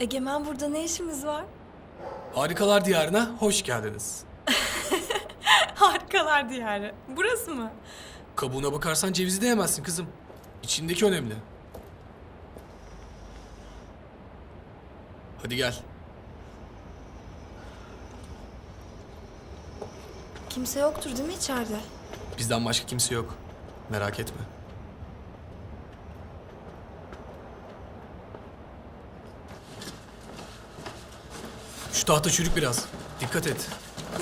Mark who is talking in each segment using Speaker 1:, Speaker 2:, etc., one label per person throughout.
Speaker 1: Egemen burada ne işimiz var?
Speaker 2: Harikalar Diyarı'na hoş geldiniz.
Speaker 1: Harikalar diyarı. Burası mı?
Speaker 2: Kabuğuna bakarsan cevizi de yemezsin kızım. İçindeki önemli. Hadi gel.
Speaker 1: Kimse yoktur değil mi içeride?
Speaker 2: Bizden başka kimse yok. Merak etme. Şu tahta çürük biraz. Dikkat et.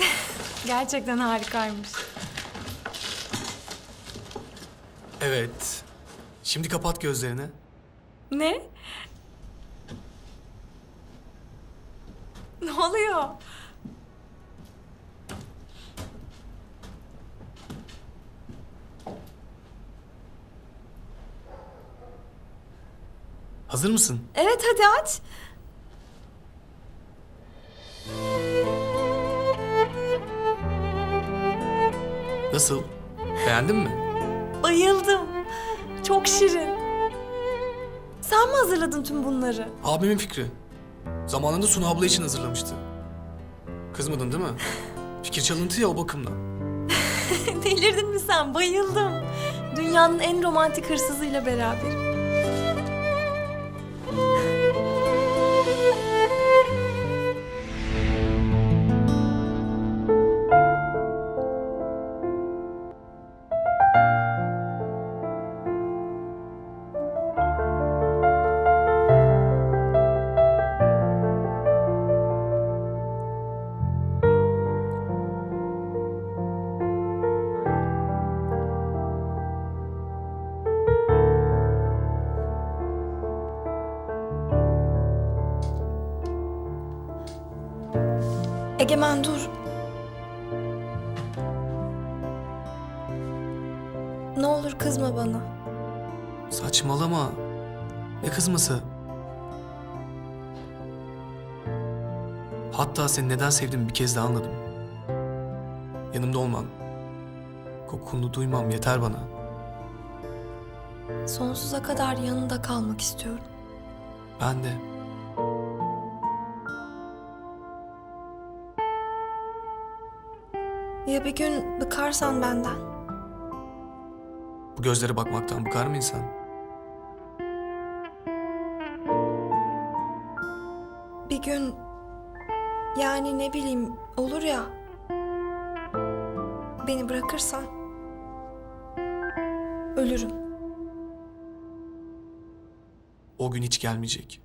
Speaker 1: Gerçekten harikaymış.
Speaker 2: Evet. Şimdi kapat gözlerini.
Speaker 1: Ne? Ne oluyor?
Speaker 2: Hazır mısın?
Speaker 1: Evet hadi aç.
Speaker 2: Nasıl? Beğendin mi?
Speaker 1: Bayıldım. Çok şirin. Sen mi hazırladın tüm bunları?
Speaker 2: Abimin fikri. Zamanında Sunu abla için hazırlamıştı. Kızmadın değil mi? Fikir çalıntı ya o bakımdan.
Speaker 1: Delirdin mi sen? Bayıldım. Dünyanın en romantik hırsızıyla beraber. Egemen dur. Ne olur kızma bana.
Speaker 2: Saçmalama. Ne kızması? Hatta seni neden sevdiğimi bir kez daha anladım. Yanımda olman, kokunu duymam yeter bana.
Speaker 1: Sonsuza kadar yanında kalmak istiyorum.
Speaker 2: Ben de.
Speaker 1: Ya bir gün bıkarsan benden?
Speaker 2: Bu gözlere bakmaktan bıkar mı insan?
Speaker 1: Bir gün yani ne bileyim olur ya. Beni bırakırsan ölürüm.
Speaker 2: O gün hiç gelmeyecek.